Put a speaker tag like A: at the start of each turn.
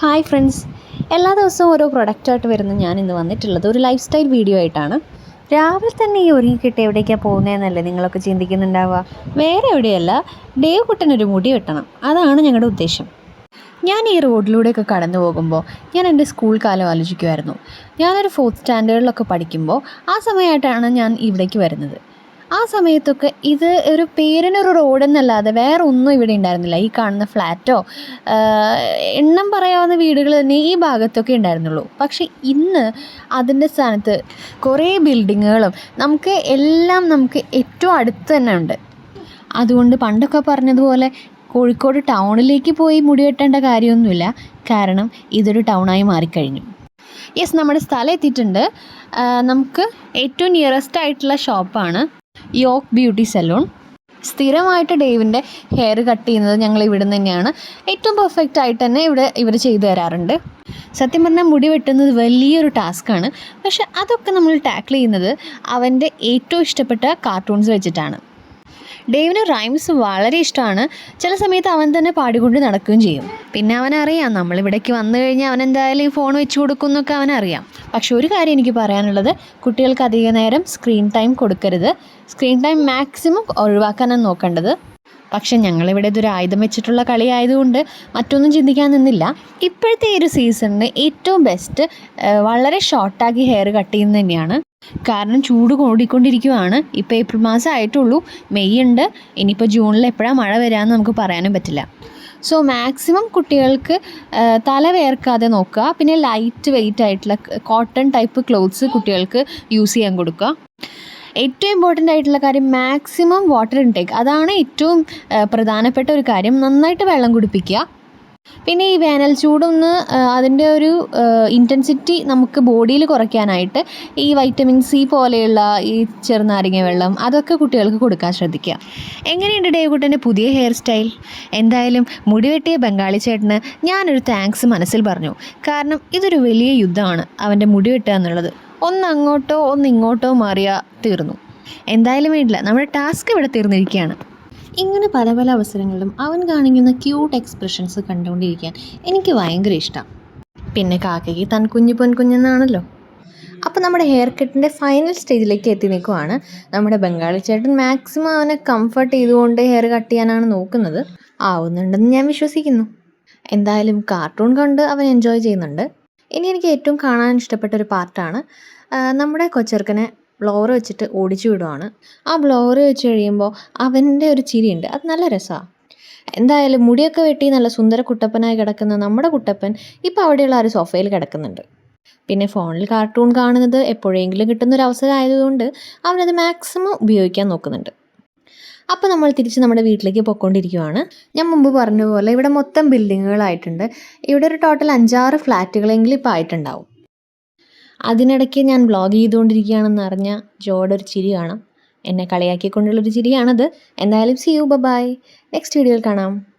A: Hi friends എല്ലാ ദിവസവും ഓരോ പ്രൊഡക്റ്റായിട്ട് വരുന്ന ഞാൻ ഇന്ന് വന്നിട്ടുള്ളത് ഒരു ലൈഫ് സ്റ്റൈൽ വീഡിയോ ആയിട്ടാണ്. രാവിലെ തന്നെ ഈ ഒരുങ്ങിക്കിട്ട് എവിടേക്കാണ് പോകുന്നതെന്നല്ലേ നിങ്ങളൊക്കെ ചിന്തിക്കുന്നുണ്ടാവുക? വേറെ എവിടെയല്ല ഡേവ് കുട്ടനൊരു മുടി വെട്ടണം. അതാണ് ഞങ്ങളുടെ ഉദ്ദേശം. ഞാൻ ഈ റോഡിലൂടെയൊക്കെ കടന്നു പോകുമ്പോൾ ഞാൻ എന്റെ സ്കൂൾ കാലം ആലോചിക്കുമായിരുന്നു ഞാനൊരു ഫോർത്ത് സ്റ്റാൻഡേർഡിലൊക്കെ പഠിക്കുമ്പോൾ ആ സമയമായിട്ടാണ് ഞാൻ ഇവിടേക്ക് വരുന്നത്. ആ സമയത്തൊക്കെ ഇത് ഒരു പേരിനൊരു റോഡെന്നല്ലാതെ വേറെ ഒന്നും ഇവിടെ ഉണ്ടായിരുന്നില്ല. ഈ കാണുന്ന ഫ്ലാറ്റോ എണ്ണം പറയാവുന്ന വീടുകൾ തന്നെ ഈ ഭാഗത്തൊക്കെ ഉണ്ടായിരുന്നുള്ളൂ. പക്ഷേ ഇന്ന് അതിന്റെ സ്ഥാനത്ത് കുറേ ബിൽഡിങ്ങുകളും നമുക്ക് എല്ലാം നമുക്ക് ഏറ്റവും അടുത്ത് തന്നെ ഉണ്ട്. അതുകൊണ്ട് പണ്ടൊക്കെ പറഞ്ഞതുപോലെ കോഴിക്കോട് ടൗണിലേക്ക് പോയി മുടി വെട്ടേണ്ട കാര്യമൊന്നുമില്ല. കാരണം ഇതൊരു ടൗണായി മാറിക്കഴിഞ്ഞു. യെസ് നമ്മുടെ സ്ഥലം എത്തിയിട്ടുണ്ട്. നമുക്ക് ഏറ്റവും നിയറസ്റ്റ് ആയിട്ടുള്ള ഷോപ്പാണ് യോക്ക് ബ്യൂട്ടി സലൂൺ സ്ഥിരമായിട്ട് ഡേവിന്റെ ഹെയർ കട്ട് ചെയ്യുന്നത് ഞങ്ങൾ ഇവിടെ നിന്ന് തന്നെയാണ്. ഏറ്റവും പെർഫെക്റ്റ് ആയിട്ട് തന്നെ ഇവിടെ ഇവർ ചെയ്തു തരാറുണ്ട്. സത്യം പറഞ്ഞാൽ മുടി വെട്ടുന്നത് വലിയൊരു ടാസ്ക്കാണ് പക്ഷെ അതൊക്കെ നമ്മൾ ടാക്കിൾ ചെയ്യുന്നത് അവന്റെ ഏറ്റവും ഇഷ്ടപ്പെട്ട കാർട്ടൂൺസ് വെച്ചിട്ടാണ്. ഡേവിന് റൈംസ് വളരെ ഇഷ്ടമാണ്. ചില സമയത്ത് അവൻ തന്നെ പാടിക്കൊണ്ട് നടക്കുകയും ചെയ്യും. പിന്നെ അവനറിയാം നമ്മളിവിടേക്ക് വന്നു കഴിഞ്ഞാൽ അവൻ എന്തായാലും ഈ ഫോൺ വെച്ച് കൊടുക്കും എന്നൊക്കെ അവനറിയാം പക്ഷെ ഒരു കാര്യം എനിക്ക് പറയാനുള്ളത് കുട്ടികൾക്ക് അധിക നേരം സ്ക്രീൻ ടൈം കൊടുക്കരുത്. സ്ക്രീൻ ടൈം മാക്സിമം ഒഴിവാക്കാനാണ് നോക്കേണ്ടത്. പക്ഷെ ഞങ്ങളിവിടെ ഇതൊരു ആയുധം വെച്ചിട്ടുള്ള കളി ആയതുകൊണ്ട് മറ്റൊന്നും ചിന്തിക്കാൻ നിന്നില്ല. ഇപ്പോഴത്തെ ഈ ഒരു സീസണിന് ഏറ്റവും ബെസ്റ്റ് വളരെ ഷോർട്ടാക്കി ഹെയർ കട്ട് ചെയ്യുന്നത് തന്നെയാണ്. കാരണം ചൂട് കൂടിക്കൊണ്ടിരിക്കുവാണ്. ഇപ്പോൾ ഏപ്രിൽ മാസം ആയിട്ടുള്ളൂ. മെയ് ഉണ്ട്. ഇനിയിപ്പോൾ ജൂണിൽ എപ്പോഴാണ് മഴ വരാമെന്ന് നമുക്ക് പറയാനും പറ്റില്ല. സോ മാക്സിമം കുട്ടികൾക്ക് തല വേർക്കാതെ നോക്കുക. പിന്നെ ലൈറ്റ് വെയിറ്റ് ആയിട്ടുള്ള കോട്ടൺ ടൈപ്പ് ക്ലോത്ത്സ് കുട്ടികൾക്ക് യൂസ് ചെയ്യാൻ കൊടുക്കുക. ഏറ്റവും ഇമ്പോർട്ടന്റ് ആയിട്ടുള്ള കാര്യം മാക്സിമം വാട്ടർ ഇൻടേക്ക് അതാണ് ഏറ്റവും പ്രധാനപ്പെട്ട ഒരു കാര്യം. നന്നായിട്ട് വെള്ളം കുടിപ്പിക്കുക. പിന്നെ ഈ വേനൽ ചൂടൊന്ന് അതിന്റെ ഒരു ഇന്റൻസിറ്റി നമുക്ക് ബോഡിയിൽ കുറയ്ക്കാനായിട്ട് ഈ വൈറ്റമിൻ സി പോലെയുള്ള ഈ ചെറുനാരങ്ങ വെള്ളം അതൊക്കെ കുട്ടികൾക്ക് കൊടുക്കാൻ ശ്രദ്ധിക്കുക. എങ്ങനെയുണ്ട് ഡേവുകുട്ടന്റെ പുതിയ ഹെയർ സ്റ്റൈൽ എന്തായാലും മുടി വെട്ടിയ ബംഗാളി ചേട്ടന് ഞാനൊരു താങ്ക്സ് മനസ്സിൽ പറഞ്ഞു. കാരണം ഇതൊരു വലിയ യുദ്ധമാണ് അവന്റെ മുടി വെട്ടുക എന്നുള്ളത്. ഒന്ന് അങ്ങോട്ടോ ഒന്ന് ഇങ്ങോട്ടോ മാറിയാൽ തീർന്നു. എന്തായാലും വേണ്ടില്ല നമ്മുടെ ടാസ്ക് ഇവിടെ തീർന്നിരിക്കുകയാണ്. ഇങ്ങനെ പല പല അവസരങ്ങളിലും അവൻ കാണിക്കുന്ന ക്യൂട്ട് എക്സ്പ്രഷൻസ് കണ്ടുകൊണ്ടിരിക്കാൻ എനിക്ക് ഭയങ്കര ഇഷ്ടം. പിന്നെ കാക്കയ്ക്ക് തൻ കുഞ്ഞു പൊൻകുഞ്ഞെന്നാണല്ലോ അപ്പോൾ നമ്മുടെ ഹെയർ കട്ടിന്റെ ഫൈനൽ സ്റ്റേജിലേക്ക് എത്തി നിൽക്കുവാണ് നമ്മുടെ ബംഗാളി ചേട്ടൻ മാക്സിമം അവനെ കംഫർട്ട് ചെയ്തുകൊണ്ട് ഹെയർ കട്ട് ചെയ്യാനാണ് നോക്കുന്നത്. ആവുന്നുണ്ടെന്ന് ഞാൻ വിശ്വസിക്കുന്നു. എന്തായാലും കാർട്ടൂൺ കണ്ട് അവൻ എൻജോയ് ചെയ്യുന്നുണ്ട്. ഇനി എനിക്ക് ഏറ്റവും കാണാൻ ഇഷ്ടപ്പെട്ട ഒരു പാർട്ടാണ് നമ്മുടെ കൊച്ചെറുക്കനെ ബ്ലോവർ വെച്ചിട്ട് ഓടിച്ചു വിടുവാണ്. ആ ബ്ലോവർ വെച്ച് കഴിയുമ്പോൾ അവന്റെ ഒരു ചിരിയുണ്ട്. അത് നല്ല രസമാണ് എന്തായാലും മുടിയൊക്കെ വെട്ടി നല്ല സുന്ദര കുട്ടപ്പനായി കിടക്കുന്ന നമ്മുടെ കുട്ടപ്പൻ ഇപ്പോൾ അവിടെയുള്ള ആ ഒരു സോഫയിൽ കിടക്കുന്നുണ്ട്. പിന്നെ ഫോണിൽ കാർട്ടൂൺ കാണുന്നത് എപ്പോഴെങ്കിലും കിട്ടുന്ന ഒരു അവസരം ആയതുകൊണ്ട് അവനത് മാക്സിമം ഉപയോഗിക്കാൻ നോക്കുന്നുണ്ട്. അപ്പോൾ നമ്മൾ തിരിച്ച് നമ്മുടെ വീട്ടിലേക്ക് പോയിക്കൊണ്ടിരിക്കുവാണ്. ഞാൻ മുമ്പ് പറഞ്ഞ പോലെ ഇവിടെ മൊത്തം ബിൽഡിങ്ങുകളായിട്ടുണ്ട് ഇവിടെ ഒരു ടോട്ടൽ അഞ്ചാറ് ഫ്ലാറ്റുകളെങ്കിലും ഇപ്പോൾ ആയിട്ടുണ്ടാവും. അതിനിടയ്ക്ക് ഞാൻ വ്ളോഗ് ചെയ്തുകൊണ്ടിരിക്കുകയാണെന്ന് അറിഞ്ഞ ജോയുടെ ഒരു ചിരി കാണാം. എന്നെ കളിയാക്കിക്കൊണ്ടുള്ളൊരു ചിരിയാണത്. എന്തായാലും സി യു ബൈ നെക്സ്റ്റ് വീഡിയോയിൽ കാണാം.